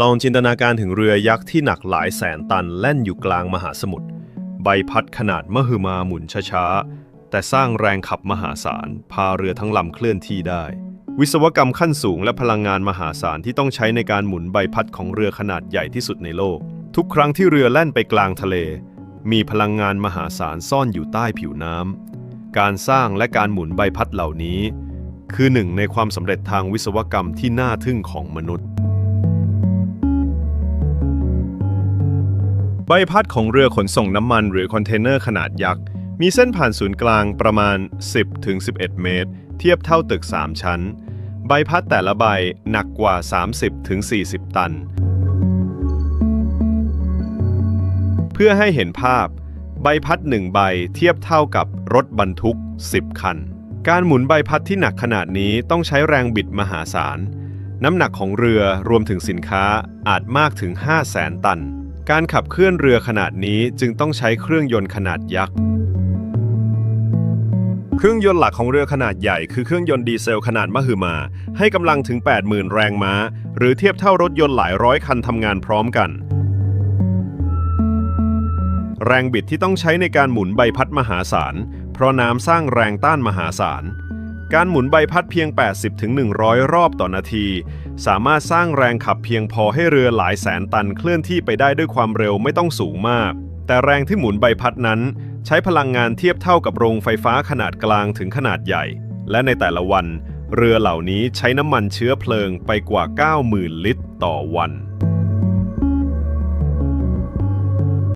ลองจินตนาการถึงเรือยักษ์ที่หนักหลายแสนตันแล่นอยู่กลางมหาสมุทร ใบพัดขนาดมหึมาหมุนช้าๆ แต่สร้างแรงขับมหาศาล พาเรือทั้งลำเคลื่อนที่ได้ วิศวกรรมขั้นสูงและพลังงานมหาศาลที่ต้องใช้ในการหมุนใบพัดของเรือขนาดใหญ่ที่สุดในโลก ทุกครั้งที่เรือแล่นไปกลางทะเล มีพลังงานมหาศาลซ่อนอยู่ใต้ผิวน้ำ การสร้างและการหมุนใบพัดเหล่านี้ คือหนึ่งในความสำเร็จทางวิศวกรรมที่น่าทึ่งของมนุษย์ ใบพัดของเรือขนส่งน้ำมันหรือคอนเทนเนอร์ขนาดยักษ์ มีเส้นผ่านศูนย์กลางประมาณ 10-11 เมตร เทียบเท่าตึก 3 ชั้น ใบพัดแต่ละใบหนักกว่า 30-40 ตัน เพื่อให้เห็นภาพ ใบพัดหนึ่งใบเทียบเท่ากับรถบรรทุก 10 คัน การหมุนใบพัดที่หนักขนาดนี้ต้องใช้แรงบิดมหาศาล น้ำหนักของเรือรวมถึงสินค้าอาจมากถึง 5 0 0แสนตัน การขับเคลื่อนเรือขนาดนี้จึงต้องใช้เครื่องยนต์ขนาดยักษ์ เครื่องยนต์หลักของเรือขนาดใหญ่คือเครื่องยนต์ดีเซลขนาดมหึมา ให้กำลังถึง 80,000 แรงม้า หรือเทียบเท่ารถยนต์หลายร้อยคันทำงานพร้อมกัน แรงบิดที่ต้องใช้ในการหมุนใบพัดมหาศาล เพราะน้ำสร้างแรงต้านมหาศาล การหมุนใบพัดเพียง 80-100 รอบต่อนาที สามารถสร้างแรงขับเพียงพอให้เรือหลายแสนตันเคลื่อนที่ไปได้ด้วยความเร็วไม่ต้องสูงมาก แต่แรงที่หมุนใบพัดนั้น ใช้พลังงานเทียบเท่ากับโรงไฟฟ้าขนาดกลางถึงขนาดใหญ่ และในแต่ละวัน เรือเหล่านี้ใช้น้ำมันเชื้อเพลิงไปกว่า 90,000 ลิตรต่อวัน